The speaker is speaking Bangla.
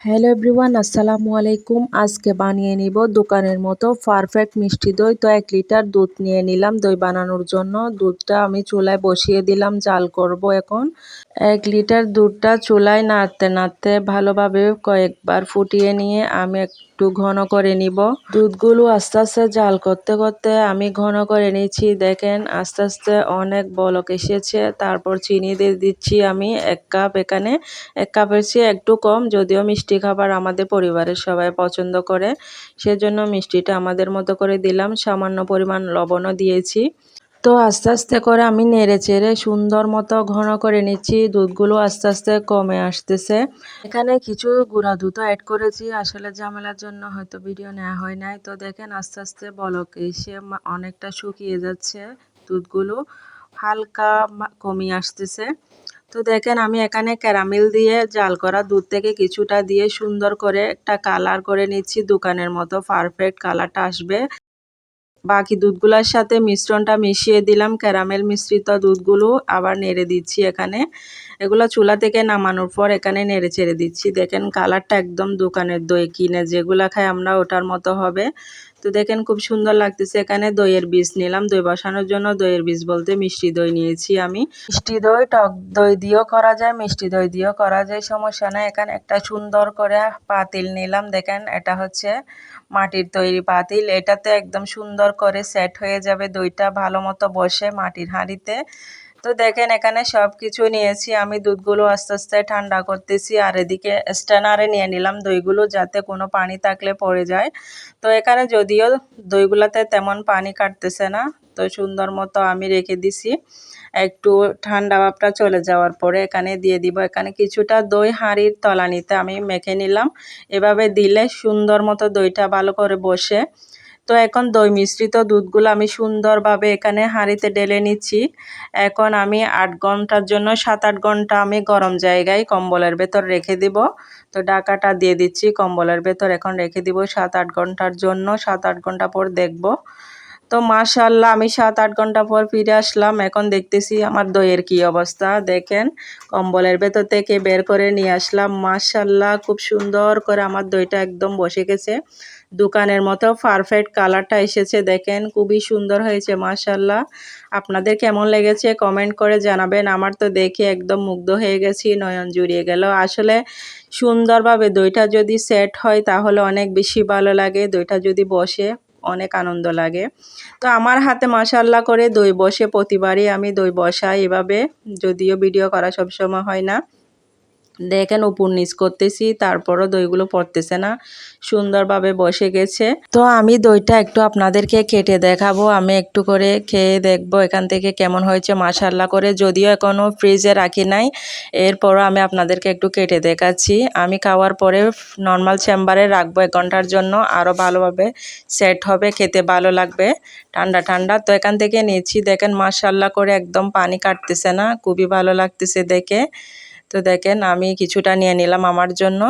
হ্যালো এভরিওয়ান, আসসালামু আলাইকুম। আজকে বানিয়ে নিব দোকানের মতো পারফেক্ট মিষ্টি দই। তো এক লিটার দুধ নিয়ে নিলাম দই বানানোর জন্য। দুধটা আমি চুলায় বসিয়ে দিলাম, জাল করব এখন। এক লিটার দুধটা চুলায় নাড়তে নাড়তে ভালোভাবে কয়েকবার ফুটিয়ে নিয়ে আমি একটু ঘন করে নিব। দুধগুলো আস্তে আস্তে জাল করতে করতে আমি ঘন করে নিচ্ছি। দেখেন, আস্তে আস্তে অনেক বলক এসেছে। তারপর চিনি দিয়ে দিচ্ছি আমি এক কাপ। এখানে এক কাপের চেয়ে একটু কম, যদিও মিষ্টি খাবার আমাদের পরিবারের সবাই পছন্দ করে। সেজন্য মিষ্টিটা আমাদের মতো করে দিলাম, সামান্য পরিমাণ লবণও দিয়েছি। তো আস্তে আস্তে করে আমি নেড়ে চেড়ে সুন্দর মতো ঘন করে নিচ্ছি, দুধগুলো আস্তে আস্তে কমে আসতেছে। এখানে কিছু গুঁড়া দুধও অ্যাড করেছি, আসলে ঝামেলার জন্য হয়তো ভিডিও নেওয়া হয় নাই। তো দেখেন আস্তে আস্তে বলক, এসে অনেকটা শুকিয়ে যাচ্ছে দুধগুলো, হালকা কমিয়ে আসতেছে। তো দেখেন, আমি এখানে ক্যারামেল দিয়ে জাল করা দুধ থেকে কিছুটা দিয়ে সুন্দর করে একটা কালার করে নিচ্ছি। দোকানের মতো পারফেক্ট কালারটা আসবে। বাকি দুধগুলোর সাথে মিশ্রণটা মিশিয়ে দিলাম। ক্যারামেল মিশ্রিত দুধগুলো আবার নেড়ে দিচ্ছি এখানে। এগুলো চুলা থেকে নামানোর পর এখানে নেড়ে ছেড়ে দিচ্ছি। দেখেন, কালারটা একদম দোকানের দই কিনে যেগুলো খাই আমরা ওটার মতো হবে। তো দেখেন খুব সুন্দর লাগতেছে। এখানে দইয়ের বীজ নিলাম। দই বসানোর জন্য দইয়ের বীজ বলতে মিষ্টি দই নিয়েছি আমি। মিষ্টি দই, টক দই দিয়েও করা যায়, মিষ্টি দই দিয়েও করা যায়। সমস্যা নাই। এখানে একটা সুন্দর করে পাতিল নিলাম। দেখেন, এটা হচ্ছে মাটির তৈরি পাতিল। এটাতে একদম সুন্দর করে সেট হয়ে যাবে। দইটা ভালো মতো বসে মাটির হাঁড়িতে। তো দেখেন, এখানে সব কিছু নিয়েছি। আমি দুধগুলো আস্তে আস্তে ঠান্ডা করতেছি আর এদিকে স্ট্যানারে নিয়ে নিলাম দইগুলো যাতে কোনো পানি থাকলে পড়ে যায়। তো এখানে যদিও দইগুলোতে তেমন পানি কাটতেছে না, তো সুন্দর মতো আমি রেখে দিছি। একটু ঠান্ডা ভাবটা চলে যাওয়ার পরে এখানে দিয়ে দিব। এখানে কিছুটা দই হাঁড়ির তলানিতে আমি মেখে নিলাম। এভাবে দিলে সুন্দর মতো দইটা ভালো করে বসে। তো এখন দই মিশ্রিত দুধগুলো আমি সুন্দরভাবে এখানে হাঁড়িতে ডেলে নিচ্ছি। এখন আমি আট ঘণ্টার জন্য সাত আট ঘণ্টা আমি গরম জায়গায় কম্বলের ভেতর রেখে দিব। তো ডাকাটা দিয়ে দিচ্ছি কম্বলের ভেতর। এখন রেখে দিব সাত আট ঘণ্টার জন্য। সাত আট ঘণ্টা পর দেখব তো মাশাল্লাহ আমি সাত আট ঘণ্টা পর ফিরে আসলাম। এখন দেখতেছি আমার দইয়ের কি অবস্থা। দেখেন, কম্বলের ভেতর থেকে বের করে নিয়ে আসলাম। মাশাল্লাহ খুব সুন্দর করে আমার দইটা একদম বসে গেছে। দোকানের মতো পারফেক্ট কালারটা এসেছে, দেখেন, খুবই সুন্দর হয়েছে মাশাল্লাহ আপনাদের কেমন লেগেছে কমেন্ট করে জানাবেন। আমার তো দেখে একদম মুগ্ধ হয়ে গেছি, নয়ন জুড়িয়ে গেল। আসলে সুন্দরভাবে দইটা যদি সেট হয়, তাহলে অনেক বেশি ভালো লাগে। দইটা যদি বসে অনেক আনন্দ লাগে। তো আমার হাতে মাসাল্লা করে দই বসে প্রতিবারই আমি দই বসাই এভাবে, যদিও ভিডিও করা সবসময় হয় না। দেখেন, উপর নিচ করতেছি, তারপরও দইগুলো পড়তেছে না। সুন্দরভাবে বসে গেছে। তো আমি দইটা একটু আপনাদেরকে কেটে দেখাবো। আমি একটু করে খেয়ে দেখব এখান থেকে কেমন হয়েছে মাসাল্লা করে। যদিও এখনও ফ্রিজে রাখি নাই, এরপরও আমি আপনাদেরকে একটু কেটে দেখাচ্ছি। আমি খাওয়ার পরে নর্মাল চেম্বারে রাখব এক ঘণ্টার জন্য। আরও ভালোভাবে সেট হবে, খেতে ভালো লাগবে, ঠান্ডা ঠান্ডা। তো এখান থেকে নিয়েছি দেখেন মাসাল্লা করে একদম পানি কাটতেছে না। খুবই ভালো লাগতেছে দেখে। তো দেখেন আমি কিছুটা নিয়ে নিলাম আমার জন্য।